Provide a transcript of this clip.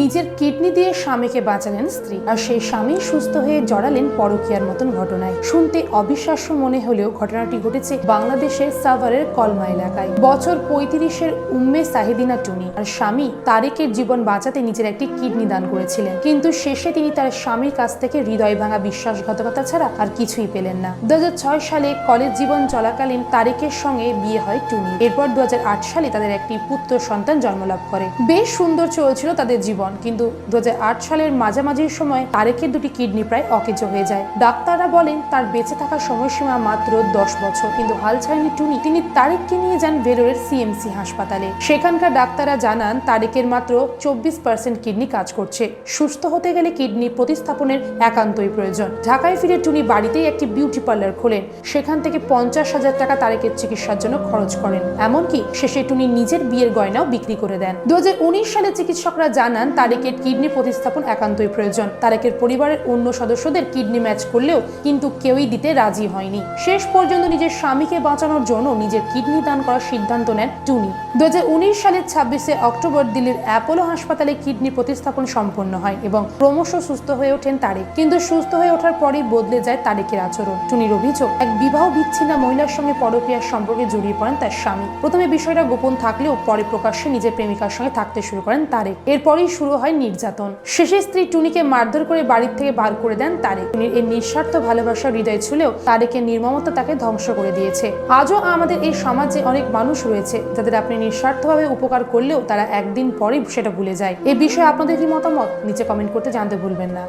নিজের কিডনি দিয়ে স্বামীকে বাঁচালেন স্ত্রী। আর সেই স্বামী সুস্থ হয়ে জড়ালেন পরকিয়ার মতন ঘটনায়। শুনতে অবিশ্বাস্য মনে হলেও ঘটনাটি ঘটেছে বাংলাদেশের সাভারের কলমা এলাকায়। বছর পঁয়ত্রিশের উম্মে সাহিদিনা টুনি আর স্বামী তারেকের জীবন বাঁচাতে নিজের একটি কিডনি দান করেছিলেন। কিন্তু শেষে তিনি তার স্বামীর কাছ থেকে হৃদয় ভাঙা বিশ্বাসঘাতকতা ছাড়া আর কিছুই পেলেন না। দু হাজার ছয় সালে কলেজ জীবন চলাকালীন তারেকের সঙ্গে বিয়ে হয় টুনি। এরপর দু হাজার আট সালে তাদের একটি পুত্র সন্তান জন্মলাভ করে। বেশ সুন্দর চলছিল তাদের জীবন। কিন্তু দু হাজার আট সালের মাঝামাঝির সময় তারেকের দুটি কিডনি প্রায় অকেজো হয়ে যায়। ডাক্তাররা বলেন, তার বেঁচে থাকার সময়সীমা মাত্র দশ বছর। কিন্তু হাল ছাড়েনি টুনি। তিনি তারেককে নিয়ে যান ভেলোরের সিএমসি হাসপাতালে। সেখানকার ডাক্তাররা জানান, তারেকের মাত্র চব্বিশ পার্সেন্ট কিডনি কাজ করছে। সুস্থ হতে গেলে কিডনি প্রতিস্থাপনের একান্তই প্রয়োজন। ঢাকায় ফিরে টুনি বাড়িতেই একটি বিউটি পার্লার খোলেন। সেখান থেকে পঞ্চাশ হাজার টাকা তারেকের চিকিৎসার জন্য খরচ করেন। এমনকি শেষে টুনি নিজের বিয়ের গয়নাও বিক্রি করে দেন। দু হাজার উনিশ সালে চিকিৎসকরা জানান তারেকের কিডনি প্রতিস্থাপন একান্তই প্রয়োজন। তারেকের পরিবারের অন্য সদস্যদের কিডনি ম্যাচ করলেও কিন্তু কেউই দিতে রাজি হয়নি। শেষ পর্যন্ত নিজের স্বামীকে বাঁচানোর জন্য নিজের কিডনি দান করার সিদ্ধান্ত নেন টুনি। দু সালের ছাব্বিশে অক্টোবর দিল্লির অ্যাপোলো হাসপাতালে কিডনি প্রতিস্থাপন সম্পন্ন হয় এবং ক্রমশ সুস্থ হয়ে ওঠেন তারেক। কিন্তু সুস্থ হয়ে ওঠার পরেই বদলে যায় তারেকের আচরণ। টুনির অভিযোগ, এক বিবাহ বিচ্ছিন্ন মহিলার সঙ্গে পরকীয়ার সম্পর্কে জড়িয়ে পড়েন তার স্বামী। প্রথমে বিষয়টা গোপন থাকলেও পরে প্রকাশ্যে নিজের প্রেমিকার সঙ্গে থাকতে শুরু করেন তারেক। এরপরই শুরু হয় নির্যাতন। শেষে স্ত্রী টুনিকে মারধর করে বাড়ির থেকে বার করে দেন তারেক। টুনির এই নিঃস্বার্থ ভালোবাসা হৃদয় ছুলেও তারেকের নির্মমতা তাকে ধ্বংস করে দিয়েছে। আজও আমাদের এই সমাজে অনেক মানুষ রয়েছে, যাদের আপনি নিঃস্বার্থভাবে উপকার করলেও তারা একদিন পরে সেটা ভুলে যায়। এ বিষয়ে আপনাদের কি মতামত? নিচে কমেন্ট করতে জানতে ভুলবেন না।